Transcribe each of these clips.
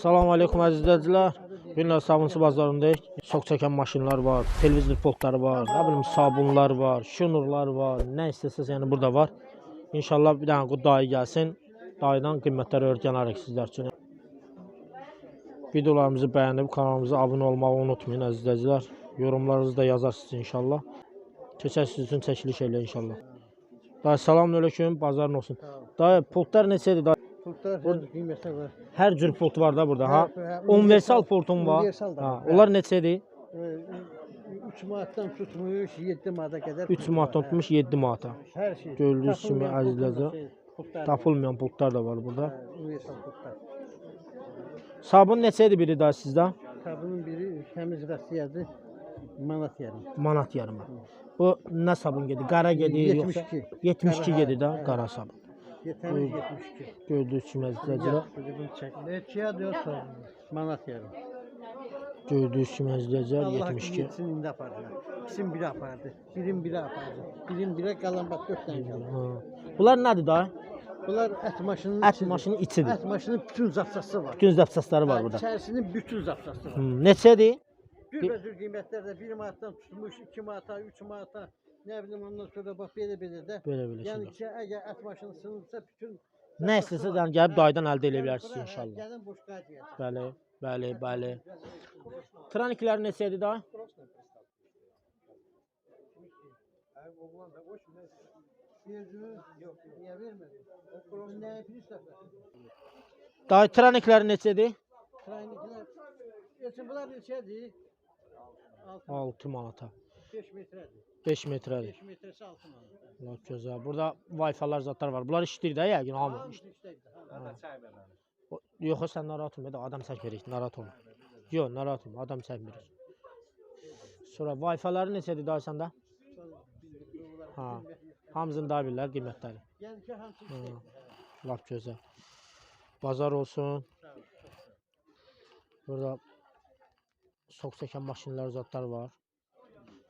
Assalamu aleykum əziz izləyicilər. Günlə sabunçu bazarındayıq. Çox çəkən maşınlar var, televizor pultları var, nə bilim sabunlar var, şunurlar var, nə istəsəz yəni burada var. İnşallah bir dənə dayı gəlsin. Dayıdan qiymətləri öyrənərik sizlər üçün. Videolarımızı bəyənib kanalımıza abunə olmağı unutmayın əziz izləyicilər. Yorumlarınızı da yazarsınız inşallah. Keçək siz üçün çəkiliş elə inşallah. Dayı salamünaleyküm, bazarın olsun. Dayı pultlar neçədir dayı? Pultlar Burada- qiymətlər var. Hər cür pult var da burada, ha? Universal pultum var. Universal da Ha, var. onlar neçədir? 3 manatdan tutmuş 7 manata qədər. 3 manat tutmuş 7 manata. Hər şey. Gördüyünüz kimi Tapılmayan əzizlər, pultlar, pultlar Tapılmayan pultlar da var burada. Universal pultlar. Sabun neçədir biri də sizdə? Sabunun biri təmiz Rusiyadır. Manat yarım. Manat yarıma. Bu nə sabun gedir? Qara gedir yoxsa 72. 72 Qara, gedir də qara sabun. Təmiz 72. Gördüyünüz kimi əzizlər, Bunu çək. Neçəyə diyorsa manat yarım. gördüyünüz kimi əzizlər Allah 72. yetsin indi apardılar. İkisini biri apardı. Birin biri apardı. Birin biri qalan bax 4 dənə qaldı. Ha. Bunlar nədir da? Bunlar ət maşının Ət içidir. maşının içidir. Ət maşının bütün zapsası var. Bütün zapsasları var Hə, burada. İçərisinin bütün zapsası var. Hmm, neçədir? Cürbəcür qiymətlər də 1 manatdan tutmuş 2 manata, 3 manata, nə bilim ondan sonra bax belə-belə də. Belə belə Yəni şeylər. ki, əgər ət maşını sınırsa bütün Nə istəsəz yəni gəlib dayıdan əldə edə bilərsiniz Bura, hə, inşallah. Gəlin boşqa deyəcək. Bəli, bəli, bəli. Traniklər neçədir da? Verdiniz? Yox, niyə vermədin? O nəyə pis səfər? Dayı traniklər neçədir? Trayniklər. Geçin bunlar neçədir? 6 6 manata. 5 metrədir. 5 metrədir. 5 metrəsi 6 manat. Lap gözəl. Burada Wi-Fi-lar zatlar var. Bunlar işləyir də yəqin hamı. Hamı işləyir. işləkdir. O- Yox, sən narahat olma, da adam çəkmirik, narahat olma. Yox, narahat olma, adam çəkmirik. Sonra Wi-Fi-ları neçədir dayı səndə? Ha. Hamısını da bilirlər qiymətləri. Yəni ki, hamısı Ha. işləkdir. Lap gözəl. Bazar olsun. Burada sok çəkən maşınlar zatlar var.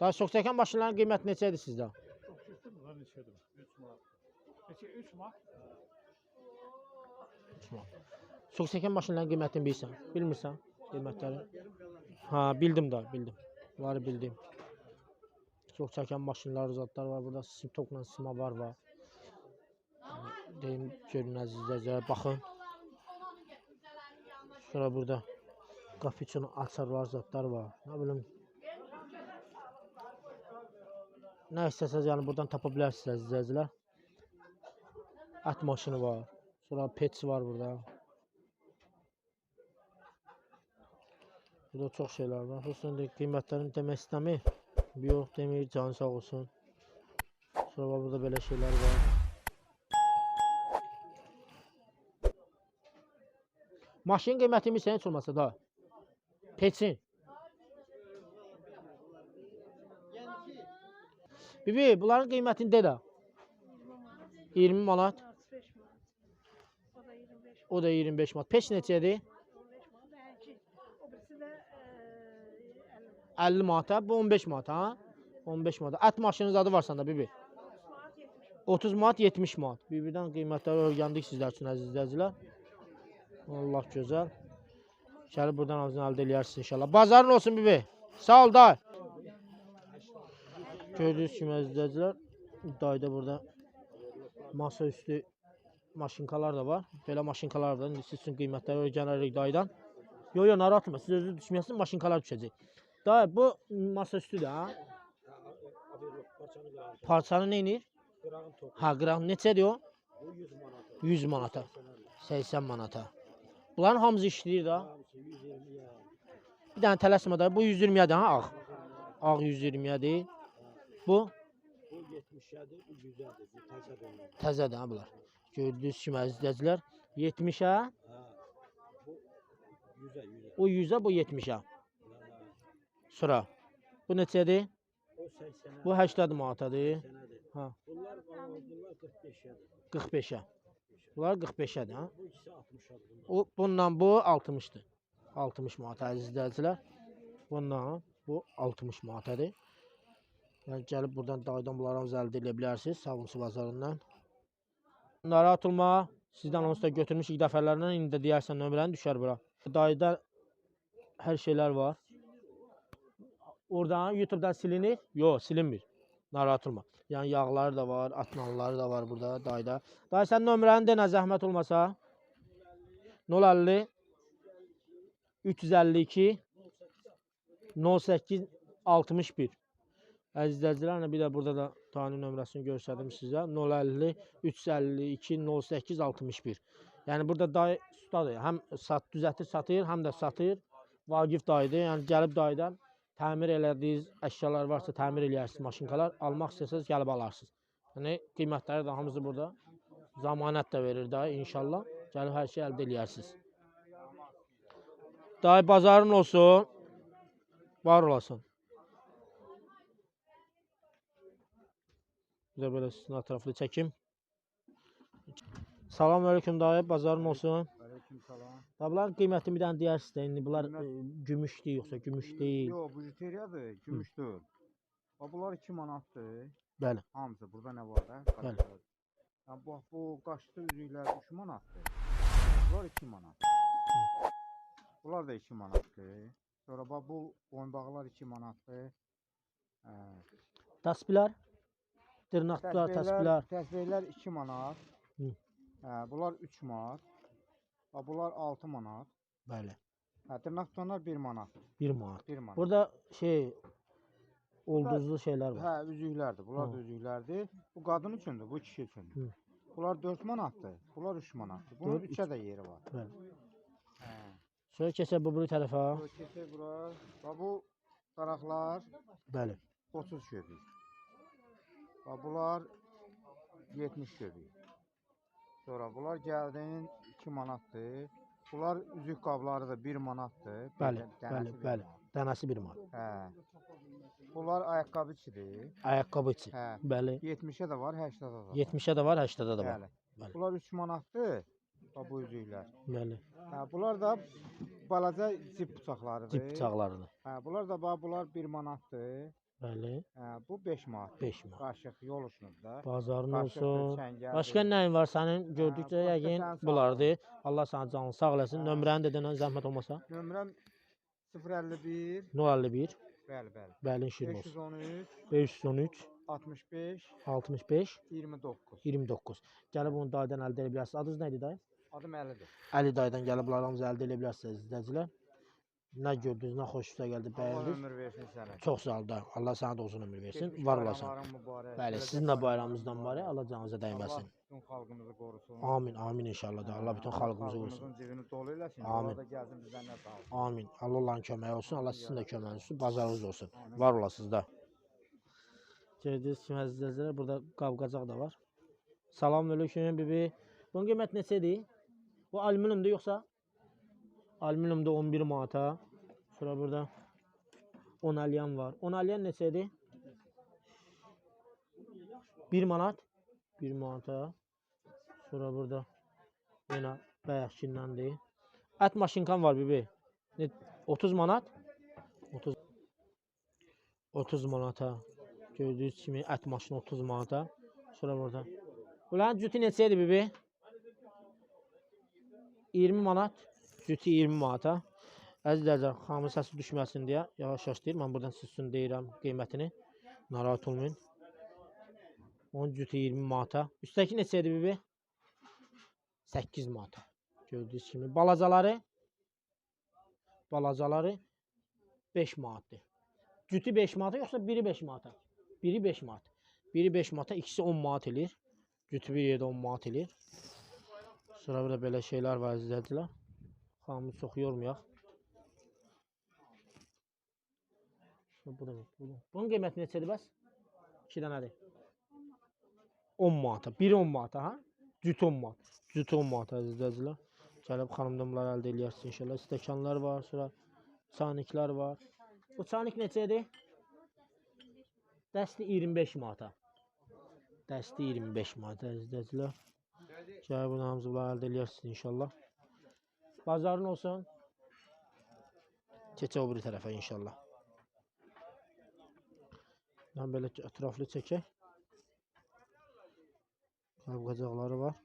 Daha sok çəkən maşınların qiyməti neçədir sizdə? Üç manat. Sok çəkən maşınların qiymətini bilirsən? Bilmirsən qiymətləri? Ha, bildim də, bildim. Bunları bildim. Çox çəkən maşınlar, zatlar var. Burada stokla sima var var. Deyim, görün əziz izləyicilər, baxın. Sonra burada üçün açarlar, zatlar var. Nə bilim. Nə istəsəz, yəni buradan tapa bilərsiniz izləyicilər. Ət maşını var. Sonra pets var burada. Burada çox şeylər var. Xüsusən də qiymətlərini demək istəmir. Yox demir, canı sağ olsun. Sonra bax, burada belə şeylər var. Maşın qiyməti mi heç olmasa da? Peçin. Yəni ki, Bibi, bunların qiymətini de də. 20 manat. 35 manat. O da 25 O da 25 manat. Peç neçədir? 15 manat. Bənki. O birisi də eee 50 50 manata. Bu 15 manat ha? 15 manat. Ət maşının adı var səndə bibi. manat 70 manat. 30 manat, 70 manat. Bibidən qiymətləri öyrəndik sizlər üçün əziz izləyicilər. Allah gözəl. Gəlib buradan ağzını əldə eləyərsiniz inşallah. Bazarın olsun bibi. Sağ ol day. Gördüyünüz kimi izləyicilər, dayda burada masa üstü maşınkalar da var. Belə maşınkalar da siz üçün qiymətləri öyrənərik daydan. Yo yo narahat olma. Siz özünüz düşməyəsiniz, maşınkalar düşəcək. Day bu masa üstüdür ha. Parçanı nə edir? Ha, qram neçədir o? 100 manata. 80 manata. Bunların hamısı işləyir də. Bir dənə tələsmə də. Bu 120-yadır ha, ağ. Ağ 120-yadır. Bu təzədir ha bunlar. Gördüyünüz kimi əziz izləyicilər, 70-ə. O 100-ə, bu 70-ə. Sonra bu neçədir? Bu 80 manatadır. Ha. 45-ə. Bunlar 45-ədir ha. O bundan bu 60-dır. 60 manat əziz izləyicilər. Bundan bu 60 manatadır. Yəni gəlib buradan daydan bunları əldə edə bilərsiniz Sabunçu bazarından. Narahat olma. Sizdən onsuz da götürmüşük dəfələrlə. İndi də deyərsən nömrəni düşər bura. Dayıda her şeyler var. Oradan YouTube'dan silinir? Yok, silinmir. Narahat olma. Yəni yağları da var, atnaları da var burada dayıda. Dayı sən nömrəni denə zəhmət olmasa. 050 352 08 61 Əziz izləyicilər, bir də burada da tani nömrəsini göstərdim sizə. 050 352 08 61. Yəni burada dayı ustadır. Həm sat düzəltir, satır, həm də satır. Vaqif dayıdır. Yəni gəlib dayıdan təmir elədiyiniz əşyalar varsa təmir eləyərsiniz maşınkalar. Almaq istəsəz gəlib alarsınız. Yəni qiymətləri də hamısı burada. Zamanət də verir dayı inşallah. Gəlib hər şey əldə eləyərsiniz. Dayı bazarın olsun. Var olasın. Bir də belə sizin ətraflı çəkim. Salam aleyküm dayı, bazarın olsun. Aleyküm salam. Da bunların qiymətini bir dənə deyərsiniz də, indi bunlar e, gümüşdür yoxsa gümüş deyil. Yox, bu juteriyadır, gümüşdür. Bax bunlar 2 manatdır. Bəli. Hamısı burada nə var da? Bəli. Yəni bax bu qaşlı üzüklər 3 manatdır. Bunlar 2 manat. Bunlar da 2 manatdır. Sonra bax bu boyunbağlar 2 manatdır. Hə. Təsbihlər, dırnaqlar, təsbihlər. təsbihlər 2 manat. Hı. Hə, bunlar 3 manat. Bax bunlar 6 manat. Bəli. Hə, dırnaq tutanlar 1 manat. 1 manat. 1 manat. Burada şey ulduzlu şeylər var. Hə, üzüklərdir. Bunlar da Hı. üzüklərdir. Bu qadın üçündür, bu kişi üçündür. Hı. Bunlar 4 manatdır. Bunlar 3 manatdır. Bunun Dörd, 3-ə də yeri var. Bəli. Hə. Sonra keçək bu biri tərəfə. Bu keçək bura. Bax bu daraqlar Bəli. 30 köpük. Bax bunlar 70 köpük. Sonra bunlar gəldin 2 manatdır. Bunlar üzük qabları da 1 manatdır. Bəli, bəli, bir bəli. manat. Dənəsi 1 manat. Hə. Bunlar ayaqqabı içidir. Ayaqqabı için. Hə. Bəli. 70-ə də var, 80-ə də var. 70-ə də var, 80-də də var. Bəli. Bəli. Bunlar 3 manatdır. Bax bu üzüklər. Bəli. Hə, bunlar da balaca cip bıçaqlarıdır. Dip bıçaqlarıdır. Hə, bunlar da bax bunlar 1 manatdır. Bəli. Hə, bu 5 manat. 5 manat. Qaşıq yol uçunuzda. Bazarın Qaşıqdır, olsun. çəngəldir. Başqa nəyin var sənin? Gördükcə başqa yəqin sənin sağ bunlardır. Allah sana canını sağ eləsin. Hə. Nömrəni də denən zəhmət olmasa. Nömrəm 051 051 bəli bəli. Bəlin şirin olsun. 513 513 65 65 29. 29. Gəlib onu dayıdan əldə edə bilərsiniz. Adınız nədir dayı? Adım Əlidir. Əli dayıdan gəlib bunlarımızı əldə edə bilərsiniz izləyicilər. Nə gördünüz, nə xoşunuza gəldi, Allah bəyəndiniz. ömür versin sənə. Çox sağ ol da. Allah sənə də uzun ömür versin. Var olasan. bayramların mübarək. Bəli, sizin də bayramınızdan var. Allah canınıza Allah dəyməsin. bütün xalqımızı qorusun. Amin, amin inşallah da. Allah bütün xalqımızı qorusun. Xalqımızın cibini dolu eləsin. Amin. Amin. da gəlsin bizdən nə sağ olsun. Amin. Allah Allahın köməyi olsun. Allah sizin də köməyiniz olsun. Bazarınız olsun. Var olasınız da. Gördüyünüz kimi əziz izləyicilər, burada qab-qacaq da var. Salam aleyküm bibi. Bunun qiyməti neçədir? Bu alüminiumdur yoxsa? Alüminiumda 11 manata. Sonra burada 10 alyan var. 10 alyan neçədir? 1 manat. 1 manata. Sonra burada yenə bəyəxşindəndir. Ət maşınkan var bibi. Ne- 30 manat. 30 30 manata. Gördüyünüz kimi ət maşını 30 manata. Sonra burada. Bunların cütü neçəyədir bibi? 20 manat. Cütü 20 manata. Əzizlərcə, xamın səsi düşməsin deyə yavaş-yavaş deyir. Mən buradan siz üçün deyirəm qiymətini. Narahat olmayın. Onun cütü 20 manata. Üstəki neçədir bibi? 8 manata. Gördüyünüz kimi. Balacaları balacaları 5 manatdır. Cütü 5 manata yoxsa biri 5 manata? Biri 5 manat. Biri 5 manata, ikisi 10 manat eləyir. Cütü bir yerdə 10 manat eləyir. Sonra burada belə şeylər var izlədilər. Xanımı çox yormayaq. Bu da bu. Bunun qiyməti neçədir bəs? 2 dənədir. 10 manata. Biri 10 manata ha? Cüt 10 manat. Cüt 10 manat əziz izləyicilər. Gəlib xanımdan bunları əldə eləyərsiniz inşallah. Stəkanlar var, sonra çaniklər var. Bu çanik neçədir? Dəsti 25 manata. Dəsti 25 manat əziz izləyicilər. Gəlib bunu hamısı bunları əldə eləyərsiniz inşallah. Bazarın olsun. Keçə o biri tərəfə inşallah. Mən belə ətraflı çəkək. Qab-qacaqları var.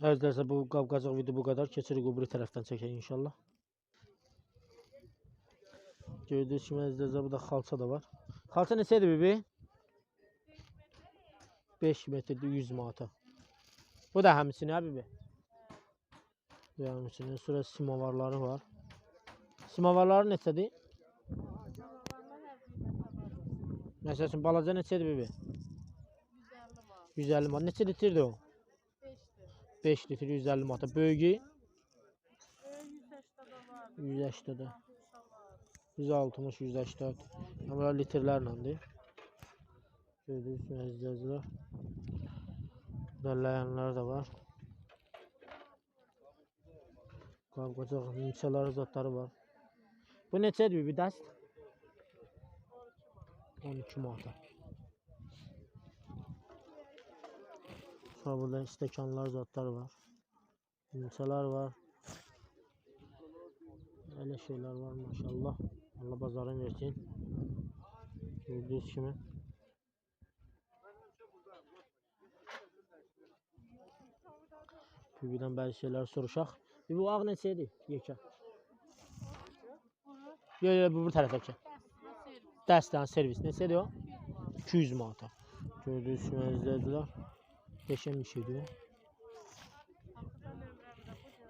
Əzizlərsə bu qavqacıq video bu qədər. Keçirik o biri tərəfdən inşallah. Gördüyünüz kimi əzizlərsə burada xalça da var. Xalça neçədir bibi? 5 metrdir 100 manata. Bu da həmçinin hə bibi? Bu həmçinin. Sonra simovarları var. Simovarları neçədir? Məsəl üçün balaca neçədir bibi? 150 manat. Neçə litrdir o? 5 litr 150 manata. Böyüyü 180 də. 160, 180. Amma litrlərlədir. Gördüyünüz kimi əzizlər. Dələyənlər də var. Qavqacaq nimçələri zatları var. Bu neçədir bir dəst? 12 manata. Sonra burada stəkanlar zatlar var. Nimçələr var. Elə şeylər var maşallah. Allah bazarın versin. Gördüyünüz kimi. Bibidən bəzi şeylər soruşaq. Bir bu ağ neçədir? Yekə. Yox, yox, bu bu tərəfdəki. Dəstən servis neçədir o? 200 manata. Gördüyünüz kimi izləyicilər. Qəşəng bir şeydir o.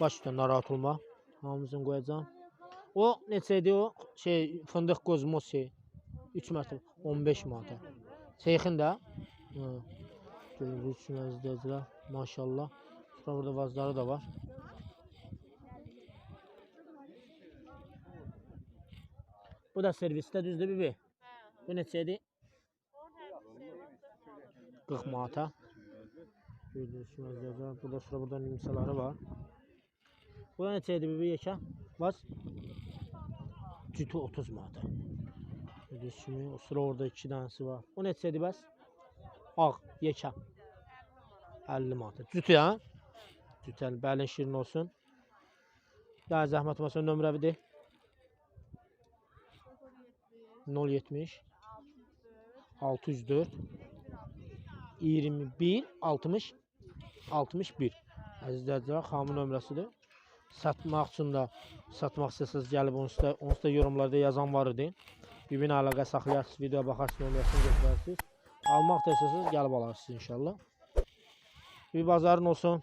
Baş üstə narahat olma. Hamısını qoyacağam. O neçədir o? Şey, fındıq qozmos şey. 3 mərtəbə 15 manata. Seyxin də. Gördüyünüz kimi izləyicilər. Maşallah. Sonra burada vazları da var. Bu da servisdə düzdür bibi? Bu neçədir? 40 manata. Gördüyünüz kimi izləyicilər. Burada sonra burada nimsaları var. Bu da neçədir bibi yekə? Bas. Cütü 30 manata. Gördüyünüz kimi o sıra orada iki dənəsi var. O neçədir bəs? Ağ, yekə. 50 manata. Cütü ha? Cütəl, bəlin şirin olsun. Daha zəhmət olmasa nömrə bir de. 070 604 21 60 61 Əziz izləyicilər, xamın nömrəsidir. Satmaq üçün də satmaq istəsəniz gəlib onsuz da, onsuz da yorumlarda yazan var idi. Bir-birinə əlaqə saxlayarsınız, videoya baxarsınız, nömrəsini götürərsiniz. Almaq da istəsəniz gəlib alarsınız inşallah. Bir bazarın olsun.